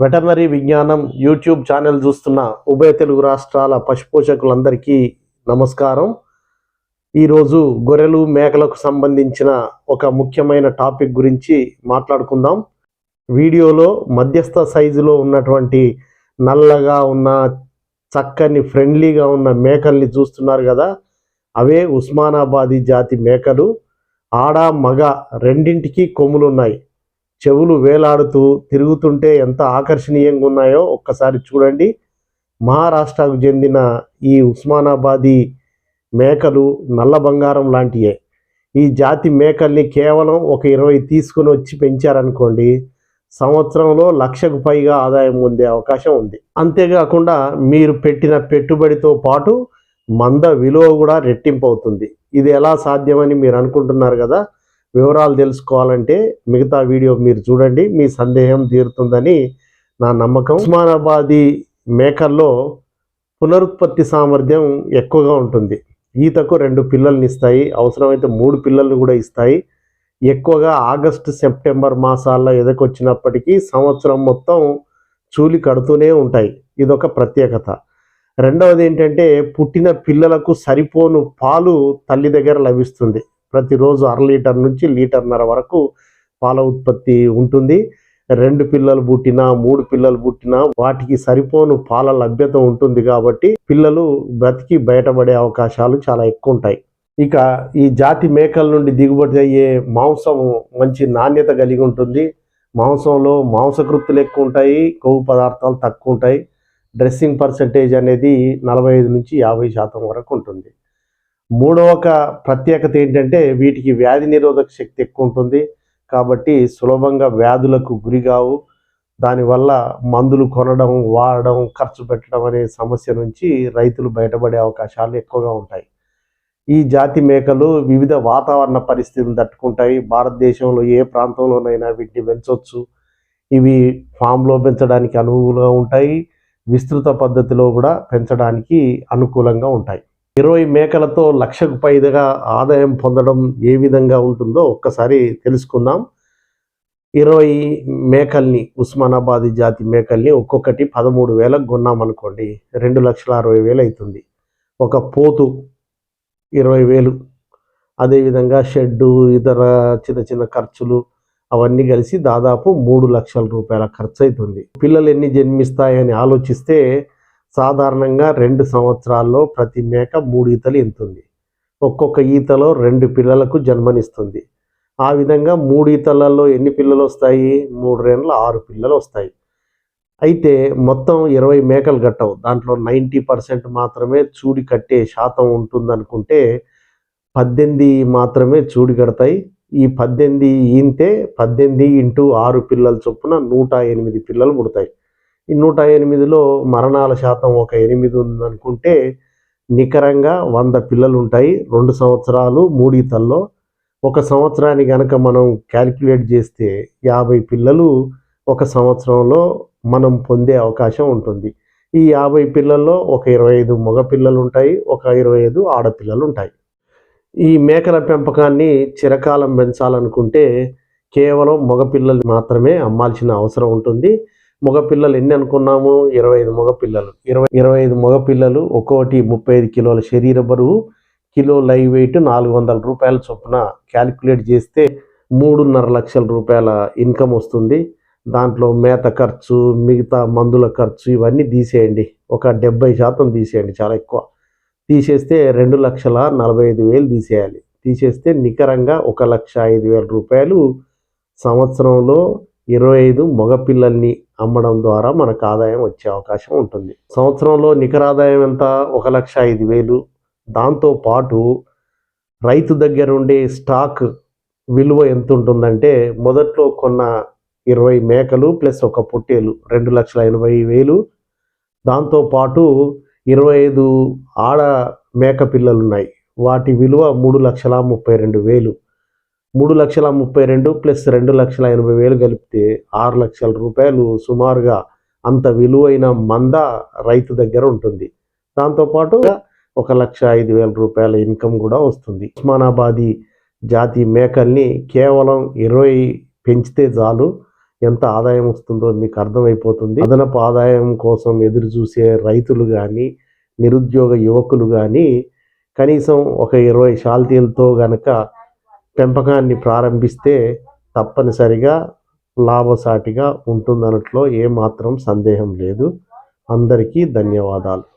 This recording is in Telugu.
వెటర్నరీ విజ్ఞానం యూట్యూబ్ ఛానల్ చూస్తున్న ఉభయ తెలుగు రాష్ట్రాల పశుపోషకులందరికీ నమస్కారం. ఈరోజు గొర్రెలు మేకలకు సంబంధించిన ఒక ముఖ్యమైన టాపిక్ గురించి మాట్లాడుకుందాం. వీడియోలో మధ్యస్థ సైజులో ఉన్నటువంటి నల్లగా ఉన్న చక్కని ఫ్రెండ్లీగా ఉన్న మేకల్ని చూస్తున్నారు కదా. అవే ఉస్మానాబాదీ జాతి మేకలు. ఆడ మగ రెండింటికి కొమ్ములు ఉన్నాయి చెవులు వేలాడుతూ తిరుగుతుంటే ఎంత ఆకర్షణీయంగా ఉన్నాయో ఒక్కసారి చూడండి. మహారాష్ట్రకు చెందిన ఈ ఉస్మానాబాదీ మేకలు నల్ల బంగారం లాంటివే ఈ జాతి మేకల్ని కేవలం ఒక ఇరవై తీసుకుని వచ్చి పెంచారనుకోండి సంవత్సరంలో లక్షకు పైగా ఆదాయం పొందే అవకాశం ఉంది. అంతేకాకుండా మీరు పెట్టిన పెట్టుబడితో పాటు మంద విలువ కూడా రెట్టింపు అవుతుంది. ఇది ఎలా సాధ్యమని మీరు అనుకుంటున్నారు కదా? వివరాలు తెలుసుకోవాలంటే మిగతా వీడియో మీరు చూడండి. మీ సందేహం తీరుతుందని నా నమ్మకం. ఉస్మానాబాదీ మేకల్లో పునరుత్పత్తి సామర్థ్యం ఎక్కువగా ఉంటుంది. ఈతకు రెండు పిల్లల్ని ఇస్తాయి. అవసరమైతే మూడు పిల్లల్ని కూడా ఇస్తాయి. ఎక్కువగా ఆగస్టు సెప్టెంబర్ మాసాల్లో ఎదకొచ్చినప్పటికీ సంవత్సరం మొత్తం చూలి కడుతూనే ఉంటాయి. ఇదొక ప్రత్యేకత. రెండవది ఏంటంటే పుట్టిన పిల్లలకు సరిపోను పాలు తల్లి దగ్గర లభిస్తుంది. ప్రతిరోజు అర లీటర్ నుంచి లీటర్న్నర వరకు పాల ఉత్పత్తి ఉంటుంది. రెండు పిల్లలు పుట్టినా మూడు పిల్లలు పుట్టినా వాటికి సరిపోను పాల లభ్యత ఉంటుంది కాబట్టి పిల్లలు బ్రతికి బయటపడే అవకాశాలు చాలా ఎక్కువ ఉంటాయి ఇక ఈ జాతి మేకల నుండి దిగుబడి అయ్యే మాంసం మంచి నాణ్యత కలిగి ఉంటుంది. మాంసంలో మాంసకృత్తులు ఎక్కువ ఉంటాయి కొవ్వు పదార్థాలు తక్కువ ఉంటాయి డ్రెస్సింగ్ పర్సంటేజ్ అనేది నలభై ఐదు నుంచి యాభై శాతం వరకు ఉంటుంది. మూడవ ప్రత్యేకత ఏంటంటే వీటికి వ్యాధి నిరోధక శక్తి ఎక్కువ ఉంటుంది. కాబట్టి సులభంగా వ్యాధులకు గురిగావు దానివల్ల మందులు కొనడం వాడడం ఖర్చు పెట్టడం అనే సమస్య నుంచి రైతులు బయటపడే అవకాశాలు ఎక్కువగా ఉంటాయి. ఈ జాతి మేకలు వివిధ వాతావరణ పరిస్థితులు తట్టుకుంటాయి. భారతదేశంలో ఏ ప్రాంతంలోనైనా వీటిని పెంచవచ్చు ఇవి ఫామ్లో పెంచడానికి అనువుగా ఉంటాయి. విస్తృత పద్ధతిలో కూడా పెంచడానికి అనుకూలంగా ఉంటాయి. ఇరవై మేకలతో లక్షకు పైగా ఆదాయం పొందడం ఏ విధంగా ఉంటుందో ఒక్కసారి తెలుసుకుందాం. ఇరవై మేకల్ని ఉస్మానాబాద్ జాతి మేకల్ని ఒక్కొక్కటి పదమూడు వేలకు కొన్నామనుకోండి రెండు లక్షల అరవై వేలు అవుతుంది ఒక పోతు ఇరవై వేలు. అదేవిధంగా షెడ్డు ఇతర చిన్న చిన్న ఖర్చులు అవన్నీ కలిసి దాదాపు మూడు లక్షల రూపాయల ఖర్చు అవుతుంది పిల్లలు ఎన్ని జన్మిస్తాయని ఆలోచిస్తే సాధారణంగా రెండు సంవత్సరాల్లో ప్రతి మేక మూడు ఈతలు ఇంతుంది. ఒక్కొక్క ఈతలో రెండు పిల్లలకు జన్మనిస్తుంది. ఆ విధంగా మూడు ఈతలలో ఎన్ని పిల్లలు వస్తాయి మూడు రెండ్ల ఆరు పిల్లలు వస్తాయి అయితే మొత్తం ఇరవై మేకలు కట్టవు దాంట్లో నైంటీ పర్సెంట్ మాత్రమే చూడి కట్టే శాతం ఉంటుందనుకుంటే పద్దెనిమిది మాత్రమే చూడి కడతాయి. ఈ పద్దెనిమిది ఈంతే పద్దెనిమిది ఇంటూ ఆరు పిల్లల చొప్పున నూట ఎనిమిది పిల్లలు పుడతాయి. ఈ నూట ఎనిమిదిలో మరణాల శాతం ఒక ఎనిమిది ఉందనుకుంటే నికరంగా వంద పిల్లలు ఉంటాయి రెండు సంవత్సరాలు మూడీతల్లో. ఒక సంవత్సరాన్ని కనుక మనం క్యాలిక్యులేట్ చేస్తే యాభై పిల్లలు ఒక సంవత్సరంలో మనం పొందే అవకాశం ఉంటుంది. ఈ యాభై పిల్లల్లో ఒక ఇరవై ఐదు మగపిల్లలు ఉంటాయి ఒక ఇరవై ఐదు ఆడపిల్లలు ఉంటాయి ఈ మేకల పెంపకాన్ని చిరకాలం పెంచాలనుకుంటే కేవలం మగపిల్లలు మాత్రమే అమ్మాల్సిన అవసరం ఉంటుంది. మగపిల్లలు ఎన్ని అనుకున్నాము? ఇరవై ఐదు మగపిల్లలు. ఇరవై ఇరవై ఐదు మగపిల్లలు ఒక్కోటి ముప్పై ఐదు కిలోల శరీర బరువు కిలో లైవ్ వెయిట్ నాలుగు వందల రూపాయల చొప్పున క్యాలిక్యులేట్ చేస్తే మూడున్నర లక్షల రూపాయల ఇన్కమ్ వస్తుంది. దాంట్లో మేత ఖర్చు మిగతా మందుల ఖర్చు ఇవన్నీ తీసేయండి. ఒక డెబ్బై శాతం తీసేయండి చాలా ఎక్కువ. తీసేస్తే రెండు లక్షల నలభై ఐదు వేలు తీసేయాలి. తీసేస్తే నికరంగా ఒక లక్ష ఐదు వేల రూపాయలు సంవత్సరంలో ఇరవై ఐదు మగపిల్లల్ని అమ్మడం ద్వారా మనకు ఆదాయం వచ్చే అవకాశం ఉంటుంది. సంవత్సరంలో నికర ఆదాయం ఎంత? ఒక లక్ష ఐదు వేలు. దాంతోపాటు రైతు దగ్గర ఉండే స్టాక్ విలువ ఎంత ఉంటుందంటే మొదట్లో కొన్న ఇరవై మేకలు ప్లస్ ఒక పొట్టేలు రెండు లక్షల ఎనభై వేలు. దాంతోపాటు ఇరవై ఐదు ఆడ మేక పిల్లలు ఉన్నాయి వాటి విలువ మూడు లక్షల ముప్పై రెండు వేలు. మూడు లక్షల ముప్పై రెండు ప్లస్ రెండు లక్షల ఎనభై వేలు కలిపితే ఆరు లక్షల రూపాయలు సుమారుగా అంత విలువైన మంద రైతు దగ్గర ఉంటుంది. దాంతోపాటు ఒక లక్ష ఐదు వేల రూపాయల ఇన్కమ్ కూడా వస్తుంది. ఉస్మానాబాదీ జాతి మేకల్ని కేవలం ఇరవై పెంచితే చాలు. ఎంత ఆదాయం వస్తుందో మీకు అర్థమైపోతుంది. అదనపు ఆదాయం కోసం ఎదురు చూసే రైతులు కానీ నిరుద్యోగ యువకులు కానీ కనీసం ఒక ఇరవై షాల్తీలతో గనక పెంపకాన్ని ప్రారంభిస్తే తప్పనిసరిగా లాభసాటిగా ఉంటుందనట్లో ఏమాత్రం సందేహం లేదు. అందరికీ ధన్యవాదాలు.